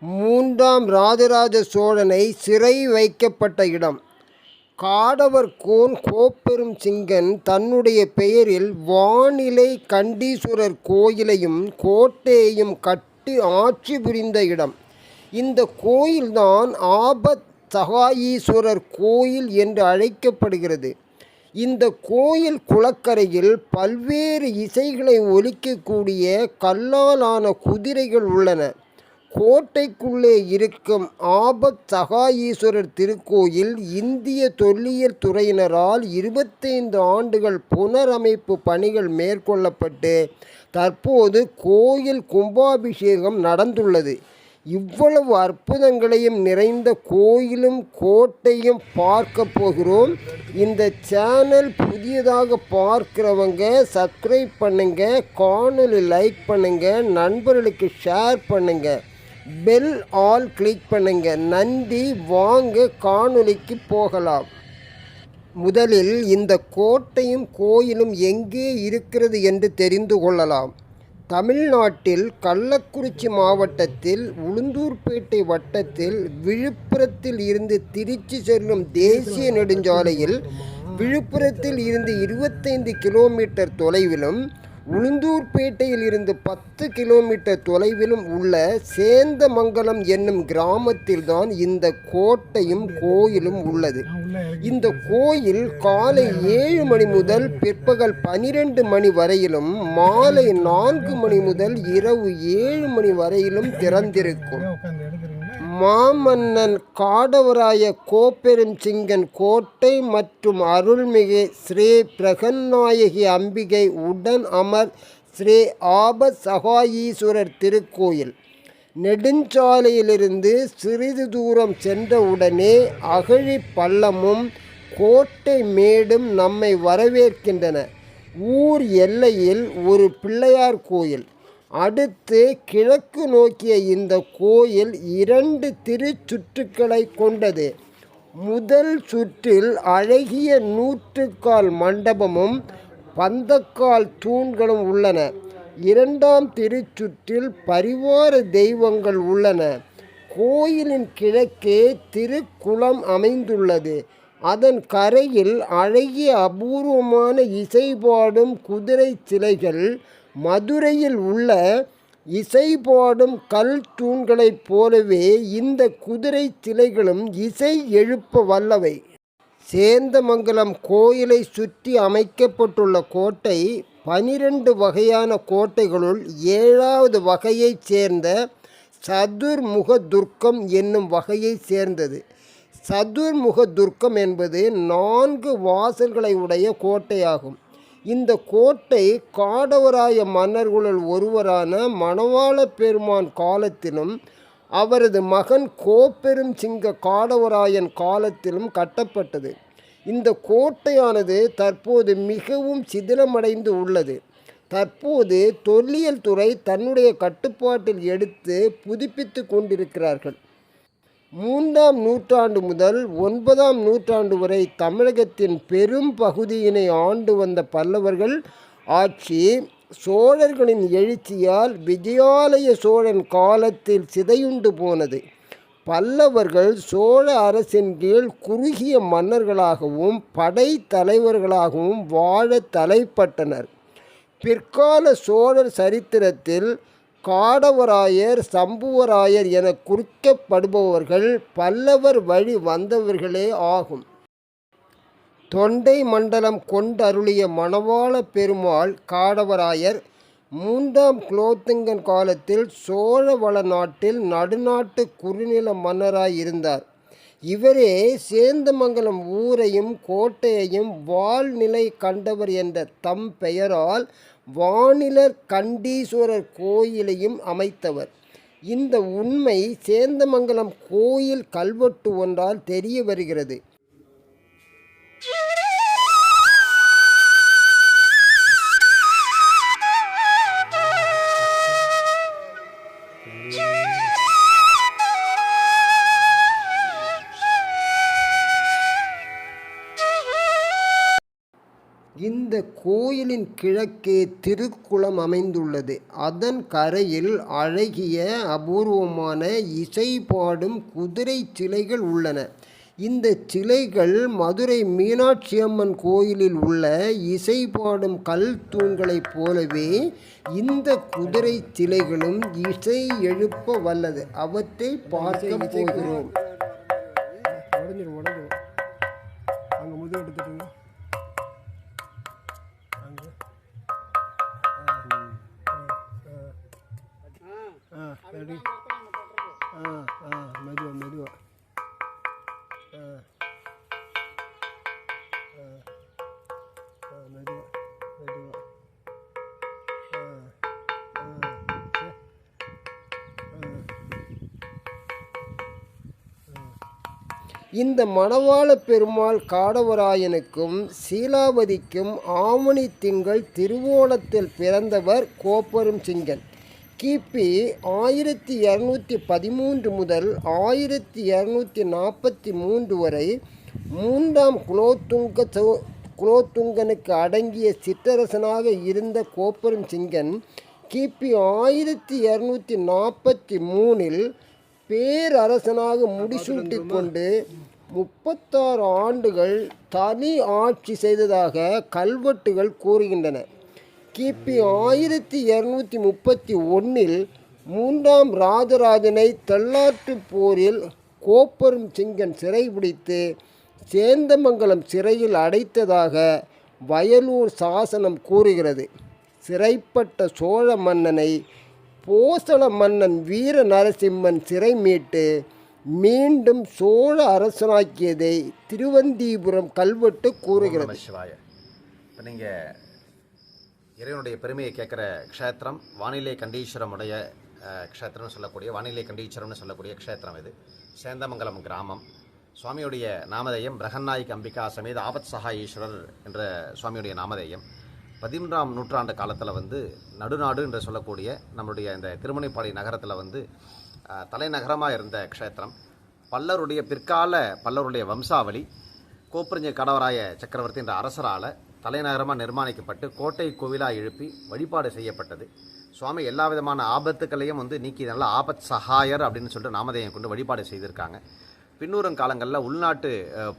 மூன்றாம் ராஜராஜ சோழனை சிறை வைக்கப்பட்ட இடம். காடவர் கோன் கோப்பெரும் சிங்கன் தன்னுடைய பெயரில் வானிலை கண்டீஸ்வரர் கோயிலையும் கோட்டையையும் கட்டி ஆட்சி புரிந்த இடம். இந்த கோயில்தான் ஆபத் சகாயீஸ்வரர் கோயில் என்று அழைக்கப்படுகிறது. இந்த கோயில் குளக்கரையில் பல்வேறு இசைகளை ஒலிக்கக்கூடிய கல்லாலான குதிரைகள் உள்ளன. கோட்டைக்குள்ளே இருக்கும் ஆபத் சகாயீஸ்வரர் திருக்கோயில் இந்திய தொல்லியல் துறையினரால் இருபத்தைந்து ஆண்டுகள் புனரமைப்பு பணிகள் மேற்கொள்ளப்பட்டு தற்போது கோயில் கும்பாபிஷேகம் நடந்துள்ளது. இவ்வளவு அற்புதங்களையும் நிறைந்த கோயிலும் கோட்டையும் பார்க்க போகிறோம். இந்த சேனல் புதியதாக பார்க்குறவங்க சப்ஸ்கிரைப் பண்ணுங்கள் காணொலி லைக் பண்ணுங்கள் நண்பர்களுக்கு ஷேர் பண்ணுங்கள் பெல் ஆல் கிளிக் பண்ணுங்க. நன்றி வாங்க காணொலிக்கு போகலாம். முதலில் இந்த கோட்டையும் கோயிலும் எங்கே இருக்கிறது என்று தெரிந்து கொள்ளலாம். தமிழ்நாட்டில் கள்ளக்குறிச்சி மாவட்டத்தில் உளுந்தூர்பேட்டை வட்டத்தில் விழுப்புரத்தில் இருந்து திருச்சி செல்லும் தேசிய நெடுஞ்சாலையில் விழுப்புரத்தில் இருந்து இருபத்தைந்து கிலோமீட்டர் தொலைவிலும் உளுந்தூர்பேட்டையில் இருந்து பத்து கிலோமீட்டர் தொலைவிலும் உள்ள சேந்தமங்கலம் என்னும் கிராமத்தில்தான் இந்த கோட்டையும் கோயிலும் உள்ளது. இந்த கோயில் காலை ஏழு மணி முதல் பிற்பகல் பனிரெண்டு மணி வரையிலும் மாலை நான்கு மணி முதல் இரவு ஏழு மணி வரையிலும் திறந்திருக்கும். மாமன்னன் காடவராய கோப்பெருஞ்சிங்கன் கோட்டை மற்றும் அருள்மிகு ஸ்ரீ பிரகன்நாயகி அம்பிகை உடன் அமர் ஸ்ரீ ஆப சகாயீஸ்வரர் திருக்கோயில். நெடுஞ்சாலையிலிருந்து சிறிது தூரம் சென்றவுடனே அகழி பள்ளமும் கோட்டை மேடும் நம்மை வரவேற்கின்றன. ஊர் எல்லையில் ஒரு பிள்ளையார் கோயில். அடுத்து கிழக்கு நோக்கிய இந்த கோயில் இரண்டு திருச்சுற்றுக்களை கொண்டது. முதல் சுற்றில் அழகிய நூற்றுக்கால் மண்டபமும் பந்தக்கால் தூண்களும் உள்ளன. இரண்டாம் திருச்சுற்றில் பரிவார தெய்வங்கள் உள்ளன. கோயிலின் கிழக்கே திருக்குளம் அமைந்துள்ளது. அதன் கரையில் அழகிய அபூர்வமான இசைபாடும் குதிரை சிலைகள் மதுரையில் உள்ள இசை போடும் கல் தூண்களைப் போலவே இந்த குதிரை சிலைகளும் இசை எழுப்ப வல்லவை. சேந்தமங்கலம் கோயிலை சுற்றி அமைக்கப்பட்டுள்ள கோட்டை பனிரெண்டு வகையான கோட்டைகளுள் ஏழாவது வகையைச் சேர்ந்த சதுர்முக துர்க்கம் என்னும் வகையைச் சேர்ந்தது. சதுர்முக துர்க்கம் என்பது நான்கு வாசல்களை உடைய கோட்டையாகும். இந்த கோட்டை காடவராய மன்னர்களுள் ஒருவரான மணவாள பெருமான் காலத்திலும் அவரது மகன் கோப்பெரும் சிங்க காடவராயன் காலத்திலும் கட்டப்பட்டது. இந்த கோட்டையானது தற்போது மிகவும் சிதிலமடைந்து உள்ளது. தற்போது தொல்லியல் துறை தன்னுடைய கட்டுப்பாட்டில் எடுத்து புதுப்பித்து கொண்டிருக்கிறார்கள். மூன்றாம் நூற்றாண்டு முதல் ஒன்பதாம் நூற்றாண்டு வரை தமிழகத்தின் பெரும் பகுதியினை ஆண்டு வந்த பல்லவர்கள் ஆட்சி சோழர்களின் எழுச்சியால் விஜயாலய சோழன் காலத்தில் சிதையுண்டு போனது. பல்லவர்கள் சோழ அரசின் கீழ் குறுகிய மன்னர்களாகவும் படை தலைவர்களாகவும் வாழ தலைப்பட்டனர். பிற்கால சோழர் சரித்திரத்தில் காடவராயர் சம்புவராயர் என குறிக்கப்படுபவர்கள் பல்லவர் வழி வந்தவர்களே ஆகும். தொண்டை மண்டலம் கொண்டருளிய மணவாள பெருமாள் காடவராயர் மூன்றாம் குலோத்துங்கன் காலத்தில் சோழவள நாட்டில் நடுநாட்டு குறுநில மன்னராய் இருந்தார். இவரே சேந்தமங்கலம் ஊரையும் கோட்டையையும் வாழ்நிலை கண்டவர் என்ற தம் பெயரால் வானிலர் கண்டீஸ்வரர் கோயிலையும் அமைத்தவர் இந்த உண்மை சேந்தமங்கலம் கோயில் கல்வெட்டு ஒன்றால் தெரிய வருகிறது Yeah. இந்த கோயிலின் கிழக்கே திருக்குளம் அமைந்துள்ளது. அதன் கரையில் அழகிய அபூர்வமான இசை பாடும் குதிரை சிலைகள் உள்ளன. இந்த சிலைகள் மதுரை மீனாட்சி அம்மன் கோயிலில் உள்ள இசை பாடும் கல் தூண்களைப் போலவே இந்த குதிரை சிலைகளும் இசை எழுப்ப வல்லது. அவற்றை பார்க்க போகிறோம். இந்த மணவாள பெருமாள் காடவராயனுக்கும் சீலாவதிக்கும் ஆவணி திங்கள் திருவோணத்தில் பிறந்தவர் கோப்பரும் சிங்கன். கிபி ஆயிரத்தி இரநூத்தி பதிமூன்று முதல் ஆயிரத்தி இரநூத்தி நாற்பத்தி மூன்று வரை மூன்றாம் குலோத்துங்க சோ குலோத்துங்கனுக்கு அடங்கிய சிற்றரசனாக இருந்த கோப்பரும் சிங்கன் கிபி ஆயிரத்தி இரநூத்தி நாற்பத்தி மூணில் பேரரசனாக முடிசூட்டி கொண்டு முப்பத்தாறு ஆண்டுகள் தனி ஆட்சி செய்ததாக கல்வெட்டுகள் கூறுகின்றன. கிபி ஆயிரத்தி இரநூத்தி முப்பத்தி ஒன்றில் மூன்றாம் ராஜராஜனை தெள்ளாற்றுப் போரில் கோப்பரும் சிங்கன் சிறைபிடித்து சேந்தமங்கலம் சிறையில் அடைத்ததாக வயலூர் சாசனம் கூறுகிறது. சிறைப்பட்ட சோழ மன்னனை போசள மன்னன் வீர நரசிம்மன் சிறை மீட்டு மீண்டும் சோழ அரசனாக்கியதை திருவந்தீபுரம் கல்வெட்டு கூறுகிறது. இப்போ நீங்கள் இறைவனுடைய பெருமையை கேட்குற க்ஷேத்திரம் வானிலை கண்டீஸ்வரமுடைய க்ஷேத்திரம்னு சொல்லக்கூடிய வானிலை கண்டீஸ்வரம்னு சொல்லக்கூடிய க்ஷேத்திரம் இது. சேந்தமங்கலம் கிராமம். சுவாமியுடைய நாமதேயம் பிரகன்னாய்க் அம்பிகா சமேத ஆபத் சகாயீஸ்வரர் என்ற சுவாமியுடைய நாமதேயம். பதிமூன்றாம் நூற்றாண்டு காலத்தில் வந்து நடுநாடு என்று சொல்லக்கூடிய நம்மளுடைய இந்த திருமணிப்பாடி நகரத்தில் வந்து தலைநகரமாக இருந்த க்ஷேத்திரம். பல்லருடைய பிற்கால பல்லருடைய வம்சாவளி கோப்பரஞ்ச கடவராய சக்கரவர்த்தி என்ற அரசரால் தலைநகரமாக நிர்மாணிக்கப்பட்டு கோட்டை கோவிலாக எழுப்பி வழிபாடு செய்யப்பட்டது. சுவாமி எல்லா விதமான ஆபத்துக்களையும் வந்து நீக்கி நல்ல ஆபத் சகாயர் அப்படின்னு சொல்லிட்டு நாமதேயம் கொண்டு வழிபாடு செய்திருக்காங்க. பின்னூரம் காலங்களில் உள்நாட்டு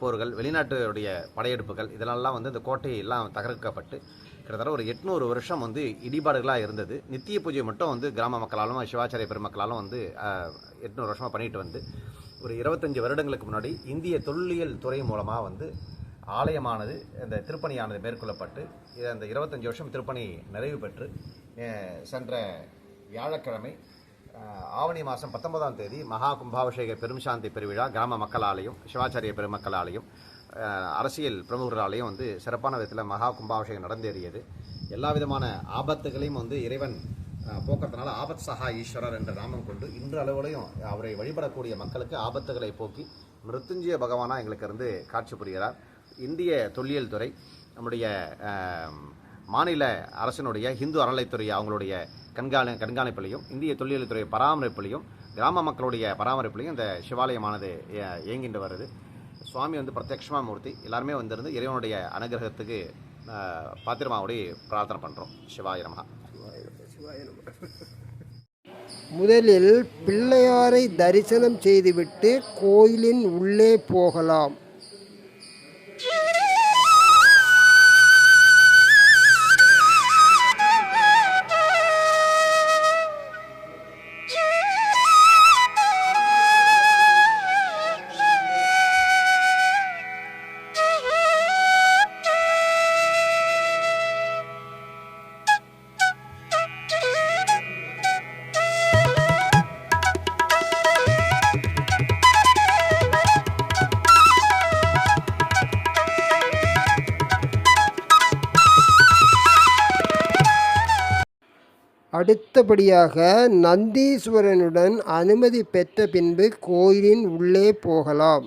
போர்கள் வெளிநாட்டுடைய படையெடுப்புகள் இதெல்லாம் வந்து இந்த கோட்டையெல்லாம் தகர்க்கப்பட்டு கிட்டத்தட்ட ஒரு எட்நூறு வருஷம் வந்து இடிபாடுகளாக இருந்தது. நித்திய பூஜை மட்டும் வந்து கிராம மக்களாலும் சிவாச்சாரிய பெருமக்களாலும் வந்து எட்நூறு வருஷமாக பண்ணிட்டு வந்து ஒரு இருபத்தஞ்சி வருடங்களுக்கு முன்னாடி இந்திய தொல்லியல் துறை மூலமாக வந்து ஆலயமானது இந்த திருப்பணியானது மேற்கொள்ளப்பட்டு இது அந்த இருபத்தஞ்சி வருஷம் திருப்பணி நிறைவு பெற்று சென்ற வியாழக்கிழமை ஆவணி மாதம் பத்தொன்பதாம் தேதி மகா கும்பாபிஷேக பெரும்சாந்தி பெருவிழா கிராம மக்களாலையும் சிவாச்சாரிய பெருமக்களாலையும் அரசியல் பிரமுகர்களாலேயும் வந்து சிறப்பான விதத்தில் மகா கும்பாபிஷேகம் நடந்தேறியது. எல்லா விதமான ஆபத்துகளையும் வந்து இறைவன் போக்குறதுனால ஆபத் சஹா ஈஸ்வரர் என்ற நாமம் கொண்டு இன்று அளவுலையும் அவரை வழிபடக்கூடிய மக்களுக்கு ஆபத்துகளை போக்கி மிருத்துஞ்சய பகவானாக எங்களுக்கு இருந்து காட்சி புரிகிறார். இந்திய தொல்லியல் துறை நம்முடைய மாநில அரசினுடைய இந்து அறநிலைத்துறை அவங்களுடைய கண்காணி கண்காணிப்பிலையும் இந்திய தொல்லியல் துறை பராமரிப்பிலையும் கிராம மக்களுடைய பராமரிப்பிலையும் இந்த சிவாலயமானது இயங்கின்று இயங்கிட்டு வருது. சுவாமி வந்து பிரத்யக்ஷமா மூர்த்தி. எல்லாருமே வந்திருந்து இறைவனுடைய அனுகிரகத்துக்கு பாத்திரமாவோடி பிரார்த்தனை பண்ணுறோம் சிவாய நமஹா. முதலில் பிள்ளையாரை தரிசனம் செய்துவிட்டு கோயிலின் உள்ளே போகலாம். அடுத்தபடியாக நந்தீஸ்வரனுடன் அனுமதி பெற்ற பின்பு கோயிலின் உள்ளே போகலாம்.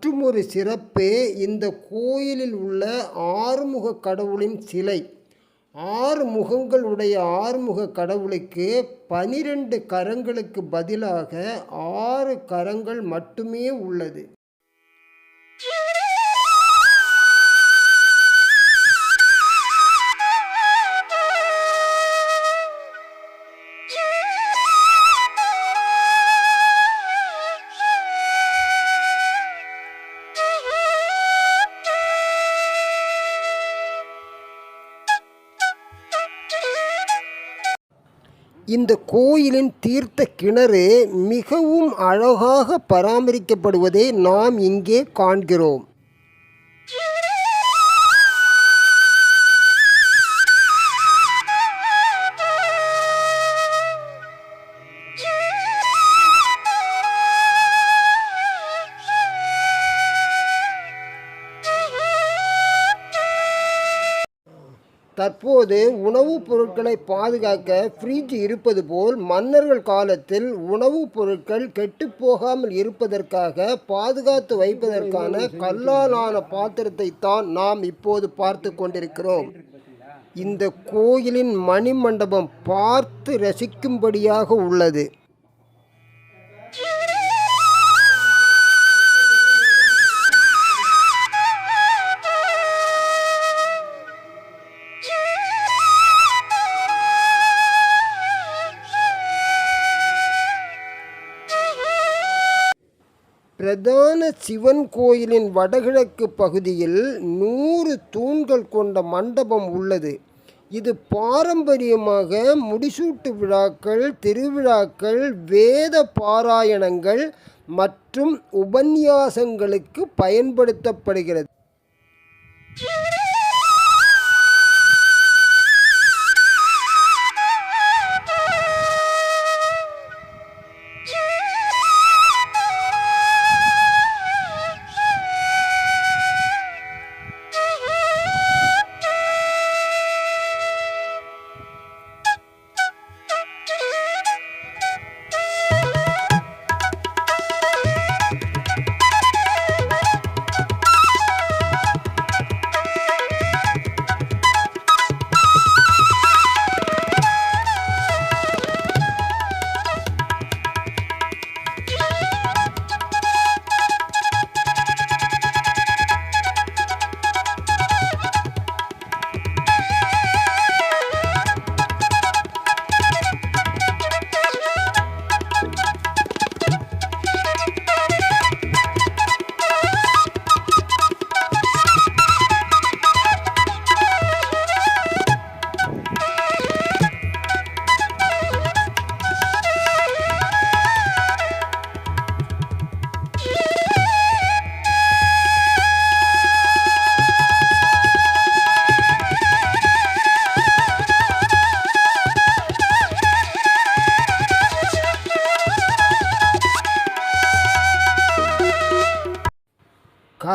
மற்றுமொரு சிறப்பு இந்த கோயிலில் உள்ள ஆறுமுக கடவுளின் சிலை. ஆறு முகங்களுடைய ஆறுமுக கடவுளுக்கு பனிரெண்டு கரங்களுக்கு பதிலாக ஆறு கரங்கள் மட்டுமே உள்ளது. இந்த கோயிலின் தீர்த்த கிணறு மிகவும் அழகாக பராமரிக்கப்படுவதை நாம் இங்கே காண்கிறோம். தற்போது உணவுப் பொருட்களை பாதுகாக்க ஃப்ரிட்ஜ் இருப்பது போல் மன்னர்கள் காலத்தில் உணவுப் பொருட்கள் கெட்டுப்போகாமல் இருப்பதற்காக பாதுகாத்து வைப்பதற்கான கல்லாலான பாத்திரத்தை தான் நாம் இப்போது பார்த்து கொண்டிருக்கிறோம். இந்த கோயிலின் மணிமண்டபம் பார்த்து ரசிக்கும்படியாக உள்ளது. பிரதான சிவன் கோயிலின் வடகிழக்கு பகுதியில் நூறு தூண்கள் கொண்ட மண்டபம் உள்ளது. இது பாரம்பரியமாக முடிசூட்டு விழாக்கள் திருவிழாக்கள் வேத பாராயணங்கள் மற்றும் உபன்யாசங்களுக்கு பயன்படுத்தப்படுகிறது.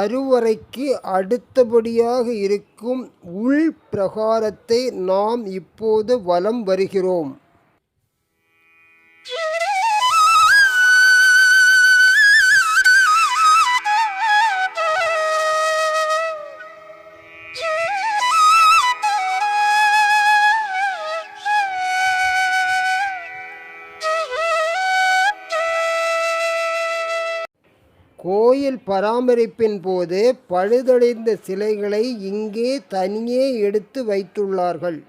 கருவறைக்கு அடுத்தபடியாக இருக்கும் உள் பிரகாரத்தை நாம் இப்போது வலம் வருகிறோம். கோயில் பராமரிப்பின் போது பழுதடைந்த சிலைகளை இங்கே தனியே எடுத்து வைத்துள்ளார்கள்.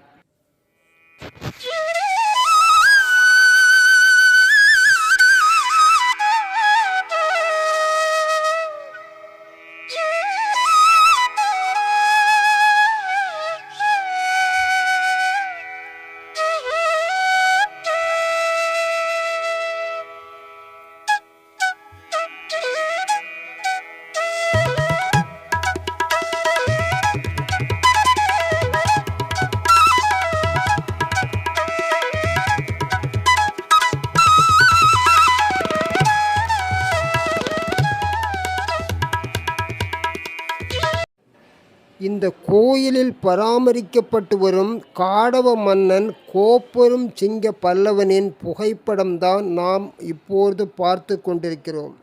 பராமரிக்கப்பட்டு வரும் காடவ மன்னன் கோப்பெரும் சிங்க பல்லவனின் புகைப்படம்தான் நாம் இப்போது பார்த்து கொண்டிருக்கிறோம்.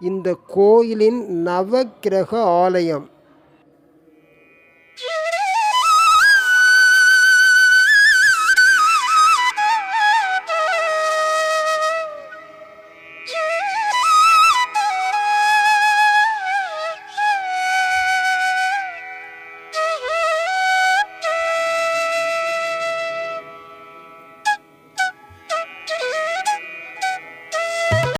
இந்த கோயிலின் நவக்கிரக ஆலயம்.